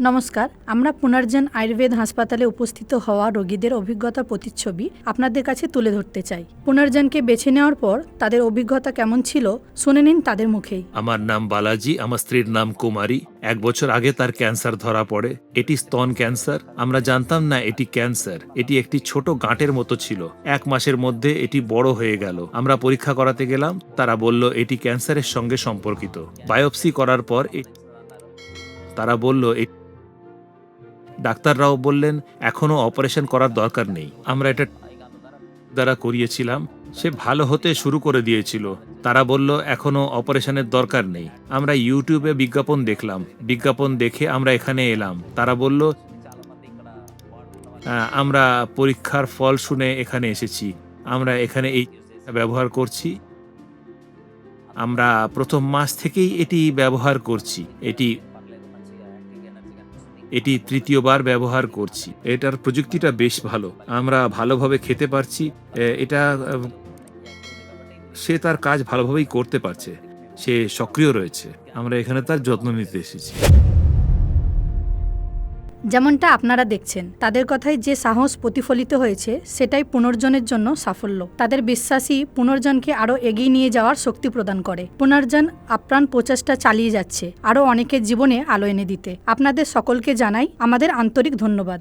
নমস্কার, আমরা পুনর্জন আয়ুর্বেদ হাসপাতালে উপস্থিত হওয়া রোগীদের অভিজ্ঞতা প্রতিচ্ছবি আপনাদের কাছে তুলে ধরতে চাই। পুনর্জনকে বেছে নেওয়ার পর তাদের অভিজ্ঞতা কেমন ছিল, শুনে নিন তাদের মুখেই। আমার নাম বালাজি, আমার স্ত্রীর নাম কুমারী। এক বছর আগে তার ক্যান্সার ধরা পড়ে। এটি স্তন ক্যান্সার। আমরা জানতাম না এটি ক্যান্সার। এটি একটি ছোট গাঁটের মতো ছিল। এক মাসের মধ্যে এটি বড় হয়ে গেল। আমরা পরীক্ষা করাতে গেলাম। তারা বলল, এটি ক্যান্সারের সঙ্গে সম্পর্কিত। বায়োপসি করার পর তারা বলল, এ- ডাক্তাররাও বললেন, এখনও অপারেশন করার দরকার নেই। আমরা এটা দ্বারা করিয়েছিলাম। সে ভালো হতে শুরু করে দিয়েছিল। তারা বলল, এখনও অপারেশনের দরকার নেই। আমরা ইউটিউবে বিজ্ঞাপন দেখলাম। বিজ্ঞাপন দেখে আমরা এখানে এলাম। তারা বলল আমরা পরীক্ষার ফল শুনে এখানে এসেছি। আমরা এখানে এই ব্যবহার করছি। আমরা প্রথম মাস থেকেই এটি ব্যবহার করছি। এটি এটি তৃতীয়বার ব্যবহার করছি। এটার প্রযুক্তিটা বেশ ভালো। আমরা ভালোভাবে খেতে পারছি। এটা সে তার কাজ ভালোভাবেই করতে পারছে। সে সক্রিয় রয়েছে। আমরা এখানে তার যত্ন নিতে এসেছি। যেমনটা আপনারা দেখছেন, তাদের কথায় যে সাহস প্রতিফলিত হয়েছে, সেটাই পুনর্জনের জন্য সাফল্য। তাদের বিশ্বাসী পুনর্জনকে আরও এগিয়ে নিয়ে যাওয়ার শক্তি প্রদান করে। পুনর্জন আপ্রাণ প্রচেষ্টা চালিয়ে যাচ্ছে, আরও অনেকের জীবনে আলো এনে দিতে। আপনাদের সকলকে জানাই আমাদের আন্তরিক ধন্যবাদ।